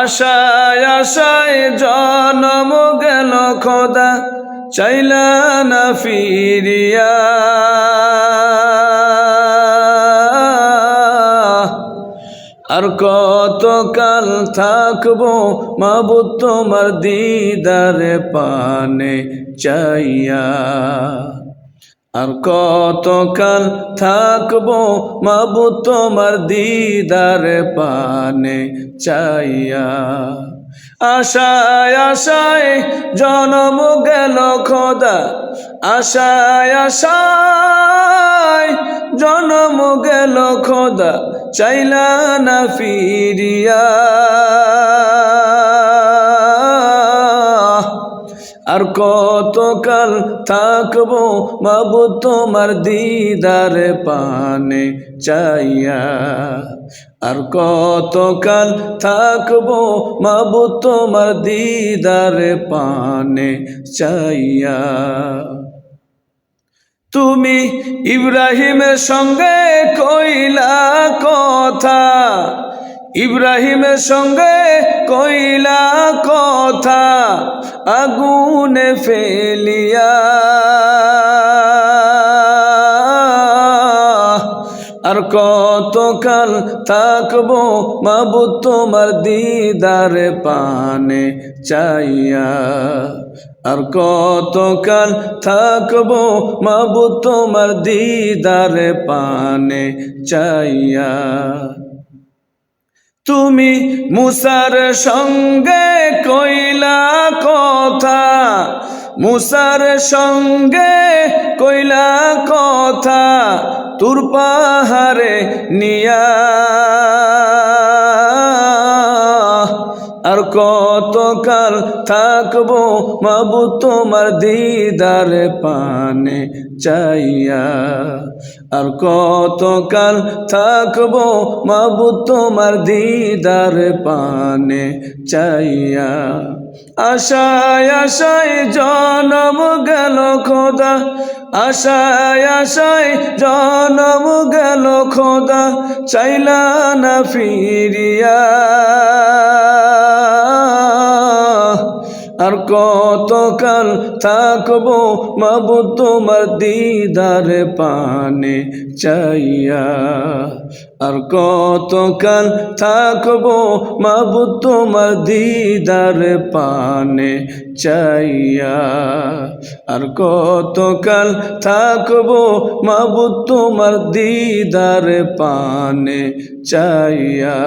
আশায় আশায় জনম গেল খোদা, চাইলা না ফিরিয়া। আর কত কাল থাকব মাবুদ তোমার দিদারে পানে চাইয়া। আর কত কাল থাকব মাবুদ তোমার দিদারে পানে চাইয়া। আশায় আশায় জনম গেল খোদা, আশায় আশায় জনম গেল খোদা, চাইলা না ফিরিয়া। আর কতকাল থাকব বাবু তোমার দিদার পানে চাইয়া? আর কতকাল থাকব বাবু তোমার দিদার পানে চাইয়া? তুমি ইব্রাহিমের সঙ্গে কইলা কথা ইব্রাহিমের সঙ্গে কইলা কথা, আগুনে ফেলিয়া, আর কতকাল থাকব মাবু তোমার দিদার পানে চাইয়া? আর কতকাল থাকব মাবু তোমার দিদার পানে চাইয়া? তুমি মুসার সঙ্গে কইলা কথা মুসার সঙ্গে কইলা কথা তুর পাহাড়ে নিয়া আর কতকাল থাকব মাবু তোমার দিদার পানে চাইয়া। আর কতকাল থাকব মাবু তোমার দিদার পানে চাইয়া। আশায় আশায় জনম গেল খোদা, আশায় আশায় জনম গেল খোদা, চাইলা না ফিরিয়া। কতকাল থাকব মাবু তোমার দিদার পানে চাইয়া। আর কতকাল থাকব মাবু তোমার দিদার পানে চাইয়া। আর কতকাল থাকব মাবু তোমার দিদার পানে চাইয়া।